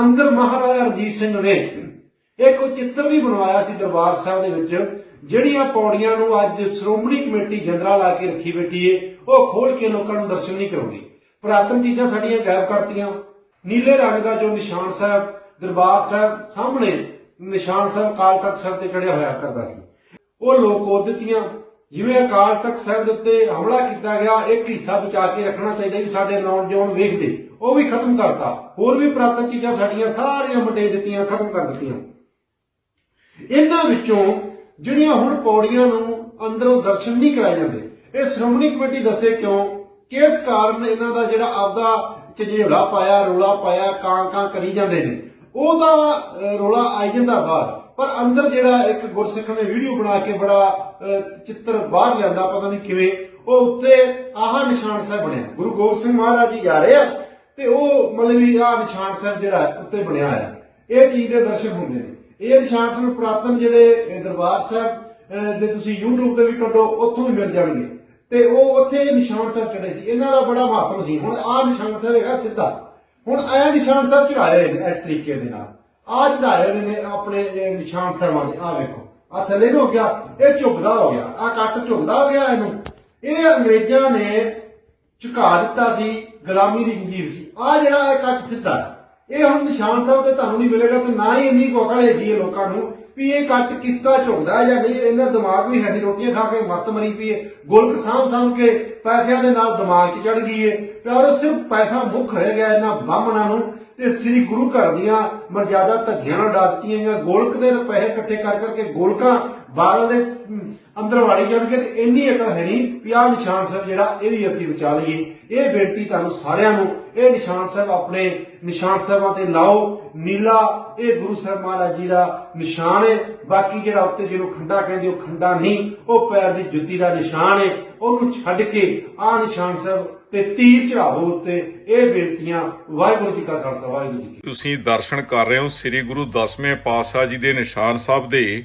ਅੰਦਰ ਮਹਾਰਾਜਾ ਰਣਜੀਤ ਸਿੰਘ ਨੇ ਇੱਕ ਉਹ ਚਿੱਤਰ ਵੀ ਬਣਵਾਇਆ ਸੀ ਦਰਬਾਰ ਸਾਹਿਬ ਦੇ ਵਿੱਚ, ਜਿਹੜੀਆਂ ਪੌੜੀਆਂ ਨੂੰ ਅੱਜ ਸ਼੍ਰੋਮਣੀ ਕਮੇਟੀ ਜਨਰਲ ਆ ਕੇ ਰੱਖੀ ਬੈਠੀ ਏ, ਉਹ ਖੋਲ ਕੇ ਲੋਕਾਂ ਨੂੰ ਦਰਸ਼ਨ ਨਹੀਂ ਕਰਾਉਂਦੀ। ਪੁਰਾਤਨ ਚੀਜ਼ਾਂ ਸਾਡੀਆਂ ਗਾਇਬ ਕਰਤੀਆਂ। ਨੀਲੇ ਰੰਗ ਦਾ ਜੋ ਨਿਸ਼ਾਨ ਸਾਹਿਬ, ਦਰਬਾਰ ਸਾਹਿਬ ਸਾਹਮਣੇ ਨਿਸ਼ਾਨ ਸਾਹਿਬ ਕਾਲ ਤਖਤ ਸਾਹਿਬ ਤੇ ਖੜਿਆ ਹੋਇਆ ਕਰਦਾ ਸੀ। ਉਹ ਲੋਕ ਉਹ ਦਿੱਤੀਆਂ। ਜਿਵੇਂ ਅਕਾਲ ਤਖਤ ਸਾਹਿਬ ਦੇ ਉੱਤੇ ਹਮਲਾ ਕੀਤਾ ਗਿਆ ਇੱਕ ਹਿੱਸਾ ਬਚਾ ਕੇ ਰੱਖਣਾ ਚਾਹੀਦਾ ਵੀ ਸਾਡੇ ਨੌਜਵਾਨ ਵੇਖਦੇ। ਉਹ ਵੀ ਖਤਮ ਕਰਤਾ। ਹੋਰ ਵੀ ਪੁਰਾਤਨ ਚੀਜ਼ਾਂ ਸਾਡੀਆਂ ਸਾਰੀਆਂ ਮਟੇ ਦਿੱਤੀਆਂ, ਖਤਮ ਕਰ ਦਿੱਤੀਆਂ। ਇਹਨਾਂ ਵਿੱਚੋਂ ਜਿਹੜੀਆਂ ਹੁਣ ਪੌੜੀਆਂ ਨੂੰ ਅੰਦਰੋਂ ਦਰਸ਼ਨ ਨਹੀਂ ਕਰਾਏ ਜਾਂਦੇ, ਇਹ ਸ਼੍ਰੋਮਣੀ ਕਮੇਟੀ ਦੱਸੇ ਕਿਉਂ? ਕਿਸ ਕਾਰਨ ਇਹਨਾਂ ਦਾ ਜਿਹੜਾ ਆਪਦਾ ਝਜੇੜਾ ਪਾਇਆ, ਰੋਲਾ ਪਾਇਆ ਕਾਂ ਕਾਂ ਕਰੀ ਜਾਂਦੇ ਨੇ। ਉਹਦਾ ਰੋਲਾ ਆਈ ਜਾਂਦਾ ਬਾਹਰ। ਪਰ ਅੰਦਰ ਜਿਹੜਾ ਇੱਕ ਗੁਰਸਿੱਖ ਨੇ ਵੀਡੀਓ ਬਣਾ ਕੇ ਬੜਾ ਚਿੱਤਰ ਬਾਹਰ ਲਿਆਂਦਾ, ਪਤਾ ਨਹੀਂ ਕਿਵੇਂ, ਉਹ ਉੱਤੇ ਆਹ ਨਿਸ਼ਾਨ ਸਾਹਿਬ ਬਣਿਆ। ਗੁਰੂ ਗੋਬਿੰਦ ਸਿੰਘ ਮਹਾਰਾਜ ਜੀ ਜਾ ਰਹੇ ਆ, ਤੇ ਉਹ ਮਤਲਬ ਵੀ ਆਹ ਨਿਸ਼ਾਨ ਸਾਹਿਬ ਜਿਹੜਾ ਉੱਤੇ ਬਣਿਆ ਆ ਇਹ ਚੀਜ਼ ਦੇ ਦਰਸ਼ਨ ਹੁੰਦੇ ਨੇ। ਇਹ ਨਿਸ਼ਾਨ ਤੁਹਾਨੂੰ ਪੁਰਾਤਨ ਜਿਹੜੇ ਦਰਬਾਰ ਸਾਹਿਬ ਦੇ ਤੁਸੀਂ YouTube ਤੇ ਵੀ ਕੱਢੋ, ਉੱਥੋਂ ਵੀ ਮਿਲ ਜਾਣਗੇ। ਤੇ ਉਹ ਉੱਥੇ ਨਿਸ਼ਾਨ ਸਾਹਿਬ ਚੜੇ ਸੀ। ਇਹਨਾਂ ਦਾ ਬੜਾ ਮਹੱਤਵ ਸੀ। ਹੁਣ ਆਹ ਨਿਸ਼ਾਨ ਸਾਹਿਬ ਹੈਗਾ ਸਿੱਧਾ। ਹੁਣ ਇਹ ਨਿਸ਼ਾਨ ਸਾਹਿਬ ਚੜਾਏ ਹੋਏ ਨੇ ਇਸ ਤਰੀਕੇ ਦੇ ਨਾਲ। ਆਹ ਚੜਾਏ ਹੋਏ ਨੇ ਆਪਣੇ ਇਹ ਨਿਸ਼ਾਨ ਸਾਹਿਬਾਂ ਦੇ, ਆਹ ਵੇਖੋ। ਆ ਥੱਲੇ ਨੂੰ ਹੋ ਗਿਆ, ਇਹ ਝੁਕਦਾ ਹੋ ਗਿਆ ਆ ਕੱਟ ਝੁਕਦਾ ਹੋ ਗਿਆ ਇਹਨੂੰ। ਇਹ ਅੰਗਰੇਜ਼ਾਂ ਨੇ ਝੁਕਾ ਦਿੱਤਾ ਸੀ, ਗੁਲਾਮੀ ਦੀ ਜੰਜੀਰ ਸੀ। ਆ ਜਿਹੜਾ ਇਹ ਕੱਟ ਸਿੱਧਾ ਇਹ ਹੁਣ ਨਿਸ਼ਾਨ ਸਾਹਿਬ ਤੇ ਤੁਹਾਨੂੰ ਨਹੀਂ ਮਿਲੇਗਾ ਤੇ ਨਾ ਹੀ ਇੰਨੀ ਕੋਕਲ ਹੈਗੀ ਹੈ ਲੋਕਾਂ ਨੂੰ ਵੀ ਇਹ ਕੱਟ ਕਿਸ ਝੁਕਦਾ ਜਾਂ ਨਹੀਂ, ਇਹਨਾਂ ਦਿਮਾਗ ਵੀ ਹੈ ਨਹੀਂ ਰੋਟੀਆਂ ਖਾ ਕੇ ਮੱਤ ਮਰੀ ਪਈ ਗੋਲਕ ਸਾਂਭ ਸਾਂਭ ਕੇ ਪੈਸਿਆਂ ਦੇ ਨਾਲ ਦਿਮਾਗ 'ਚ ਚੜ ਗਈ ਹੈ ਪਿਆਰੋ, ਸਿਰਫ ਪੈਸਾ ਮੁੱਖ ਰਹਿ ਗਿਆ ਇਹਨਾਂ ਬਾਹਮਣਾਂ ਨੂੰ ਤੇ ਸ੍ਰੀ ਗੁਰੂ ਘਰ ਦੀਆਂ ਮਰਜ਼ਾਦਾ ਧੱਗੀਆਂ ਨਾਲ ਡਾਕਤੀਆਂ ਜਾਂ ਗੋਲਕ ਦੇ ਪੈਸੇ ਇਕੱਠੇ ਕਰ ਕਰਕੇ ਗੋਲਕਾਂ ਬਾਦਲ ਦੇ ਅੰਦਰ ਵਾੜੀ ਜਾਣਗੇ ਤੇ ਇੰਨੀ ਅਕਲ ਹੈ ਨਹੀਂ ਵੀ ਆਹ ਨਿਸ਼ਾਨ ਸਾਹਿਬ ਜਿਹੜਾ ਇਹ ਵੀ ਅਸੀਂ ਬਚਾ ਲਈਏ। ਇਹ ਬੇਨਤੀ ਤੁਹਾਨੂੰ ਸਾਰਿਆਂ ਨੂੰ, ਇਹ ਨਿਸ਼ਾਨ ਸਾਹਿਬ ਆਪਣੇ ਨਿਸ਼ਾਨ ਸਾਹਿਬਾਂ ਤੇ ਲਾਓ। ਨੀਲਾ, ਇਹ ਗੁਰੂ ਸਾਹਿਬ ਮਹਾਰਾਜ ਜੀ ਦਾ ਨਿਸ਼ਾਨ ਹੈ। ਬਾਕੀ ਜਿਹੜਾ ਉੱਤੇ ਜਿਹਨੂੰ ਖੰਡਾ ਕਹਿੰਦੇ ਉਹ ਖੰਡਾ ਨਹੀਂ, ਉਹ ਪੈਰ ਦੀ ਜੁੱਤੀ ਦਾ ਨਿਸ਼ਾਨ ਹੈ। ਉਹਨੂੰ ਛੱਡ ਕੇ ਆਹ ਨਿਸ਼ਾਨ ਸਾਹਿਬ ਤੇ ਤੀਰ ਚੜਾਵੋ ਉੱਤੇ। ਇਹ ਬੇਨਤੀਆਂ ਵਾਹਿਗੁਰੂ ਜੀ ਕਾ ਖਾਲਸਾ, ਵਾਹਿਗੁਰੂ ਜੀ ਤੁਸੀਂ ਦਰਸ਼ਨ ਕਰ ਰਹੇ ਹੋ ਸ੍ਰੀ ਗੁਰੂ ਦਸਵੇਂ ਪਾਤਸ਼ਾਹ ਜੀ ਦੇ ਨਿਸ਼ਾਨ ਸਾਹਿਬ ਦੇ